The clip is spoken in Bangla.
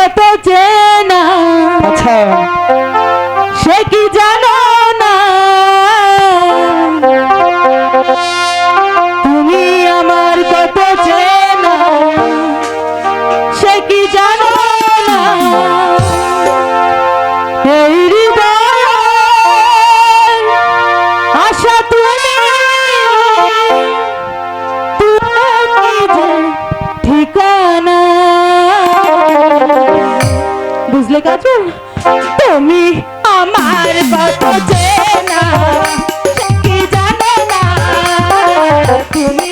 কত চেনা বুঝলে কাছে তুমি আমার কত চেনা কি জানো না? তুমি